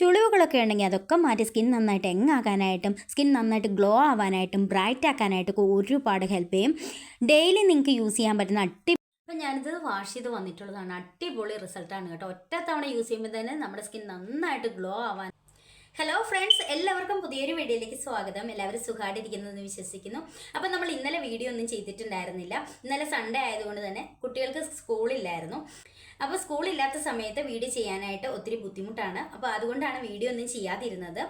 ചുളിവുകളൊക്കെ ഉണ്ടെങ്കിൽ അതൊക്കെ മാറ്റി സ്കിൻ നന്നായിട്ട് എങ്ങാക്കാനായിട്ടും സ്കിൻ നന്നായിട്ട് ഗ്ലോ ആവാനായിട്ടും ബ്രൈറ്റ് ആക്കാനായിട്ടൊക്കെ ഒരുപാട് ഹെൽപ്പ് ചെയ്യും. ഡെയിലി നിങ്ങൾക്ക് യൂസ് ചെയ്യാൻ പറ്റുന്ന അട്ടി അപ്പം ഞാനിത് വാഷ് ചെയ്ത് വന്നിട്ടുള്ളതാണ്. അടിപൊളി റിസൾട്ടാണ് കേട്ടോ. ഒറ്റ തവണ യൂസ് ചെയ്യുമ്പോൾ തന്നെ നമ്മുടെ സ്കിൻ നന്നായിട്ട് ഗ്ലോ ആവാൻ ഹലോ ഫ്രണ്ട്സ് എല്ലാവർക്കും പുതിയൊരു വീഡിയോയിലേക്ക് സ്വാഗതം. എല്ലാവരും സുഖമായിട്ടിരിക്കുന്നു എന്ന് വിശ്വസിക്കുന്നു. അപ്പം നമ്മൾ ഇന്നലെ വീഡിയോ ഒന്നും ചെയ്തിട്ടുണ്ടായിരുന്നില്ല. ഇന്നലെ സൺഡേ ആയതുകൊണ്ട് തന്നെ കുട്ടികൾക്ക് സ്കൂളില്ലായിരുന്നു. അപ്പോൾ സ്കൂളില്ലാത്ത സമയത്ത് വീഡിയോ ചെയ്യാനായിട്ട് ഒത്തിരി ബുദ്ധിമുട്ടാണ്. അപ്പോൾ അതുകൊണ്ടാണ് വീഡിയോ ഒന്നും ചെയ്യാതിരുന്നത്.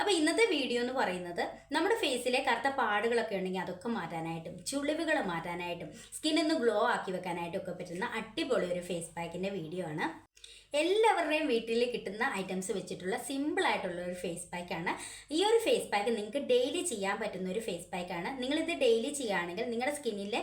അപ്പോൾ ഇന്നത്തെ വീഡിയോ എന്ന് പറയുന്നത് നമ്മുടെ ഫേസിലെ കറുത്ത പാടുകളൊക്കെ ഉണ്ടെങ്കിൽ അതൊക്കെ മാറ്റാനായിട്ടും ചുളിവുകൾ മാറ്റാനായിട്ടും സ്കിൻ ഒന്ന് ഗ്ലോ ആക്കി വെക്കാനായിട്ടും ഒക്കെ പറ്റുന്ന അടിപൊളി ഒരു ഫേസ് പാക്കിന്റെ വീഡിയോ ആണ്. എല്ലാവരുടെയും വീട്ടിൽ കിട്ടുന്ന ഐറ്റംസ് വെച്ചിട്ടുള്ള സിമ്പിൾ ആയിട്ടുള്ള ഒരു ഫേസ് പാക്കാണ് ഈ ഒരു ഫേസ് പാക്ക് നിങ്ങൾക്ക് ഡെയിലി ചെയ്യാൻ പറ്റുന്ന ഒരു ഫേസ് പാക്കാണ് നിങ്ങളിത് ഡെയിലി ചെയ്യുകയാണെങ്കിൽ നിങ്ങളുടെ സ്കിന്നിലെ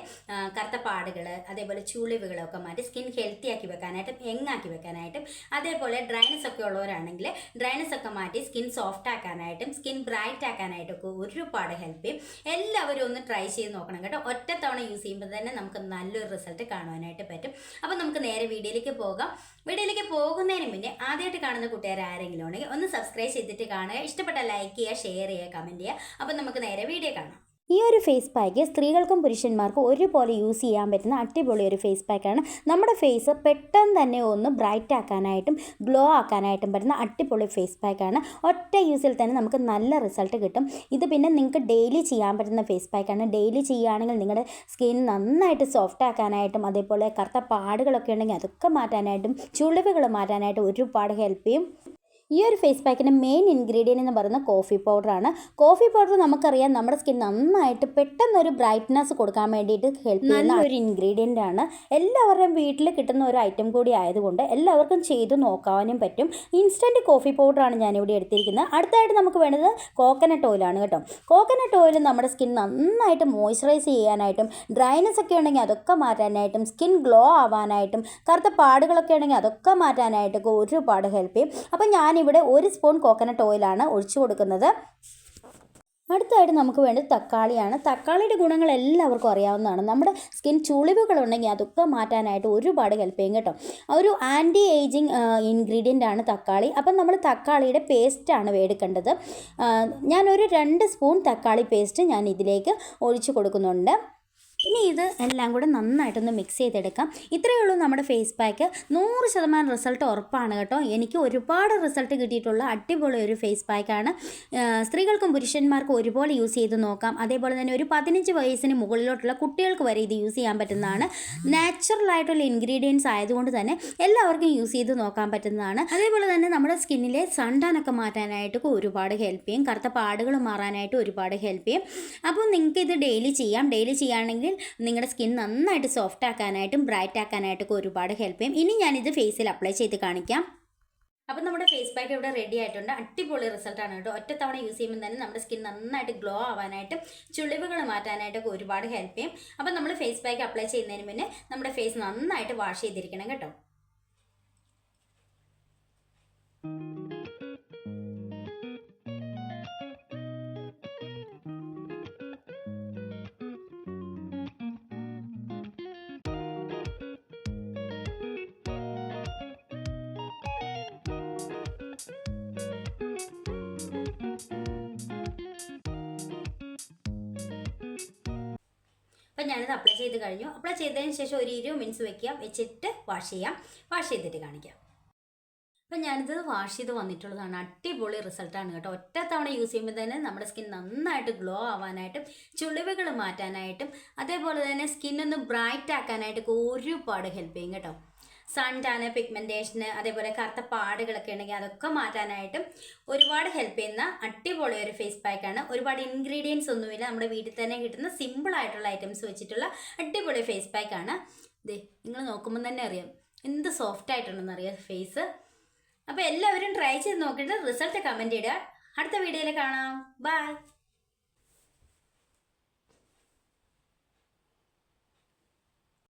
കറുത്ത പാടുകൾ അതേപോലെ ചുളിവുകളൊക്കെ മാറ്റി സ്കിൻ ഹെൽത്തി ആക്കി വെക്കാനായിട്ടും യങ്ങാക്കി വെക്കാനായിട്ടും അതേപോലെ ഡ്രൈനസ് ഒക്കെ ഉള്ളവരാണെങ്കിൽ ഡ്രൈനസ് ഒക്കെ മാറ്റി സ്കിൻ സോഫ്റ്റ് ആക്കാനായിട്ടും സ്കിൻ ബ്രൈറ്റ് ആക്കാനായിട്ടും ഒക്കെ ഒരുപാട് ഹെൽപ്പ് ചെയ്യും. എല്ലാവരും ഒന്ന് ട്രൈ ചെയ്ത് നോക്കണം കേട്ടോ. ഒറ്റത്തവണ തവണ യൂസ് ചെയ്യുമ്പോൾ തന്നെ നമുക്ക് നല്ലൊരു റിസൾട്ട് കാണുവാനായിട്ട് പറ്റും. അപ്പോൾ നമുക്ക് നേരെ വീഡിയോയിലേക്ക് പോകാം. വീഡിയോയിലേക്ക് പോകുന്നതിന് മുന്നേ ആദ്യമായിട്ട് കാണുന്ന കൂട്ടുകാർ ആരെങ്കിലും ഉണ്ടെങ്കിൽ ഒന്ന് സബ്സ്ക്രൈബ് ചെയ്തിട്ട് കാണുക. ഇഷ്ടപ്പെട്ട ലൈക്ക് ചെയ്യുക ഷെയർ ചെയ്യുക കമന്റ് ചെയ്യുക. അപ്പം നമുക്ക് നേരെ വീഡിയോ കാണാം. ഈ ഒരു ഫേസ് പാക്ക് സ്ത്രീകൾക്കും പുരുഷന്മാർക്കും ഒരുപോലെ യൂസ് ചെയ്യാൻ പറ്റുന്ന അടിപൊളി ഒരു ഫേസ് പാക്കാണ് നമ്മുടെ ഫേസ് പെട്ടെന്ന് തന്നെ ഒന്ന് ബ്രൈറ്റ് ആക്കാനായിട്ടും ഗ്ലോ ആക്കാനായിട്ടും പറ്റുന്ന അടിപൊളി ഫേസ് പാക്കാണ് ഒറ്റ യൂസിൽ തന്നെ നമുക്ക് നല്ല റിസൾട്ട് കിട്ടും. ഇത് പിന്നെ നിങ്ങൾക്ക് ഡെയിലി ചെയ്യാൻ പറ്റുന്ന ഫേസ് പാക്കാണ് ഡെയിലി ചെയ്യുകയാണെങ്കിൽ നിങ്ങളുടെ സ്കിൻ നന്നായിട്ട് സോഫ്റ്റ് ആക്കാനായിട്ടും അതേപോലെ കറുത്ത പാടുകളൊക്കെ ഉണ്ടെങ്കിൽ അതൊക്കെ മാറ്റാനായിട്ടും ചുളിവുകൾ മാറ്റാനായിട്ടും ഒരുപാട് ഹെൽപ്പ് ചെയ്യും. ഈ ഒരു ഫേസ് പാക്കിന്റെ മെയിൻ ഇൻഗ്രീഡിയന്റ് എന്ന് പറയുന്നത് കോഫി പൗഡറാണ് കോഫി പൗഡർ നമുക്കറിയാം നമ്മുടെ സ്കിൻ നന്നായിട്ട് പെട്ടെന്ന് ഒരു ബ്രൈറ്റ്നസ് കൊടുക്കാൻ വേണ്ടിയിട്ട് ഹെൽപ്പ് ചെയ്യുന്ന ഒരു ഇൻഗ്രീഡിയന്റ് ആണ്. എല്ലാവരുടെയും വീട്ടിൽ കിട്ടുന്ന ഒരു ഐറ്റം കൂടി ആയതുകൊണ്ട് എല്ലാവർക്കും ചെയ്ത് നോക്കാനും പറ്റും. ഇൻസ്റ്റന്റ് കോഫി പൗഡറാണ് ഞാനിവിടെ എടുത്തിരിക്കുന്നത്. അടുത്തായിട്ട് നമുക്ക് വേണ്ടത് കോക്കനട്ട് ഓയിലാണ് കേട്ടോ. കോക്കനട്ട് ഓയിൽ നമ്മുടെ സ്കിൻ നന്നായിട്ട് മോയ്സ്ചറൈസ് ചെയ്യാനായിട്ടും ഡ്രൈനസ് ഒക്കെ ഉണ്ടെങ്കിൽ അതൊക്കെ മാറ്റാനായിട്ടും സ്കിൻ ഗ്ലോ ആവാനായിട്ടും കറുത്ത പാടുകളൊക്കെ ഉണ്ടെങ്കിൽ അതൊക്കെ മാറ്റാനായിട്ടൊക്കെ ഒരുപാട് ഹെൽപ്പ് ചെയ്യും. അപ്പം ഞാനിവിടെ ഒരു സ്പൂൺ കോക്കനട്ട് ഓയിലാണ് ഒഴിച്ചു കൊടുക്കുന്നത്. അടുത്തായിട്ട് നമുക്ക് വേണ്ടത് തക്കാളിയാണ്. തക്കാളിയുടെ ഗുണങ്ങൾ എല്ലാവർക്കും അറിയാവുന്നതാണ്. നമ്മുടെ സ്കിൻ ചുളിവുകളുണ്ടെങ്കിൽ അതൊക്കെ മാറ്റാനായിട്ട് ഒരുപാട് ഹെൽപ്പ് ചെയ്യും കേട്ടോ. ഒരു ആന്റി ഏജിങ് ഇൻഗ്രീഡിയന്റ് ആണ് തക്കാളി. അപ്പം നമ്മൾ തക്കാളിയുടെ പേസ്റ്റാണ് എടുക്കേണ്ടത് ഞാനൊരു രണ്ട് സ്പൂൺ തക്കാളി പേസ്റ്റ് ഞാൻ ഇതിലേക്ക് ഒഴിച്ചു കൊടുക്കുന്നുണ്ട്. ഇനി ഇത് എല്ലാം കൂടെ നന്നായിട്ടൊന്ന് മിക്സ് ചെയ്തെടുക്കാം. ഇത്രയേ ഉള്ളൂ നമ്മുടെ ഫേസ് പാക്ക് നൂറ് ശതമാനം റിസൾട്ട് ഉറപ്പാണ് കേട്ടോ. എനിക്ക് ഒരുപാട് റിസൾട്ട് കിട്ടിയിട്ടുള്ള അടിപൊളി ഒരു ഫേസ് പാക്കാണ് സ്ത്രീകൾക്കും പുരുഷന്മാർക്കും ഒരുപോലെ യൂസ് ചെയ്ത് നോക്കാം. അതേപോലെ തന്നെ ഒരു പതിനഞ്ച് വയസ്സിന് മുകളിലോട്ടുള്ള കുട്ടികൾക്ക് വരെ ഇത് യൂസ് ചെയ്യാൻ പറ്റുന്നതാണ്. നാച്ചുറൽ ആയിട്ടുള്ള ഇൻഗ്രീഡിയൻസ് ആയതുകൊണ്ട് തന്നെ എല്ലാവർക്കും യൂസ് ചെയ്ത് നോക്കാൻ പറ്റുന്നതാണ്. അതേപോലെ തന്നെ നമ്മുടെ സ്കിന്നിലെ സണ്ടാനൊക്കെ മാറ്റാനായിട്ട് ഒരുപാട് ഹെൽപ്പ് ചെയ്യും. കറുത്ത പാടുകൾ മാറാനായിട്ട് ഒരുപാട് ഹെൽപ്പ് ചെയ്യും. അപ്പോൾ നിങ്ങൾക്ക് ഇത് ഡെയിലി ചെയ്യാം. ഡെയിലി ചെയ്യുകയാണെങ്കിൽ നിങ്ങളുടെ സ്കിൻ നന്നായിട്ട് സോഫ്റ്റ് ആക്കാനായിട്ടും ബ്രൈറ്റ് ആക്കാനായിട്ടൊക്കെ ഒരുപാട് ഹെൽപ്പ് ചെയ്യും. ഇനി ഞാനിത് ഫേസിൽ അപ്ലൈ ചെയ്ത് കാണിക്കാം. അപ്പം നമ്മുടെ ഫേസ് പാക്ക് ഇവിടെ റെഡി ആയിട്ടുണ്ട്. അടിപൊളി റിസൾട്ടാണ് കേട്ടോ. ഒറ്റത്തവണ തവണ യൂസ് ചെയ്യുമ്പോൾ തന്നെ നമ്മുടെ സ്കിൻ നന്നായിട്ട് ഗ്ലോ ആവാനായിട്ടും ചുളിവുകൾ മാറ്റാനായിട്ടൊക്കെ ഒരുപാട് ഹെൽപ്പ് ചെയ്യും. അപ്പം നമ്മൾ ഫേസ് പാക്ക് അപ്ലൈ ചെയ്യുന്നതിന് മുന്നേ നമ്മുടെ ഫേസ് നന്നായിട്ട് വാഷ് ചെയ്തിരിക്കണം കേട്ടോ. അപ്പം ഞാനിത് അപ്ലൈ ചെയ്ത് കഴിഞ്ഞു. അപ്ലൈ ചെയ്തതിന് ശേഷം ഒരു ഇരുപത് മിനിറ്റ്സ് വെക്കുക. വെച്ചിട്ട് വാഷ് ചെയ്യാം. വാഷ് ചെയ്തിട്ട് കാണിക്കാം. അപ്പം ഞാനിത് വാഷ് ചെയ്ത് വന്നിട്ടുള്ളതാണ്. അടിപൊളി റിസൾട്ടാണ് കേട്ടോ. ഒറ്റ തവണ യൂസ് ചെയ്യുമ്പോൾ തന്നെ നമ്മുടെ സ്കിൻ നന്നായിട്ട് ഗ്ലോ ആവാനായിട്ടും ചുളിവുകൾ മാറ്റാനായിട്ടും അതേപോലെ തന്നെ സ്കിന്നൊന്ന് ബ്രൈറ്റ് ആക്കാനായിട്ടൊക്കെ ഒരുപാട് ഹെൽപ്പ് ചെയ്യും കേട്ടോ. സൺ ടാന് പിഗ്മെന്റേഷന് അതേപോലെ കറുത്ത പാടുകളൊക്കെ ഉണ്ടെങ്കിൽ അതൊക്കെ മാറ്റാനായിട്ടും ഒരുപാട് ഹെൽപ്പ് ചെയ്യുന്ന അടിപൊളി ഒരു ഫേസ് പാക്കാണ് ഒരുപാട് ഇൻഗ്രീഡിയൻസ് ഒന്നുമില്ല. നമ്മുടെ വീട്ടിൽ തന്നെ കിട്ടുന്ന സിമ്പിൾ ആയിട്ടുള്ള ഐറ്റംസ് വെച്ചിട്ടുള്ള അടിപൊളി ഫേസ് പാക്കാണ് ദേ നിങ്ങൾ നോക്കുമ്പോൾ തന്നെ അറിയാം. എന്ത് സോഫ്റ്റ് ആയിട്ടുണ്ടെന്ന് അറിയാം ഫേസ് അപ്പോൾ എല്ലാവരും ട്രൈ ചെയ്ത് നോക്കിയിട്ട് റിസൾട്ട് കമന്റ് ഇടുക. അടുത്ത വീഡിയോയിൽ കാണാം. ബൈ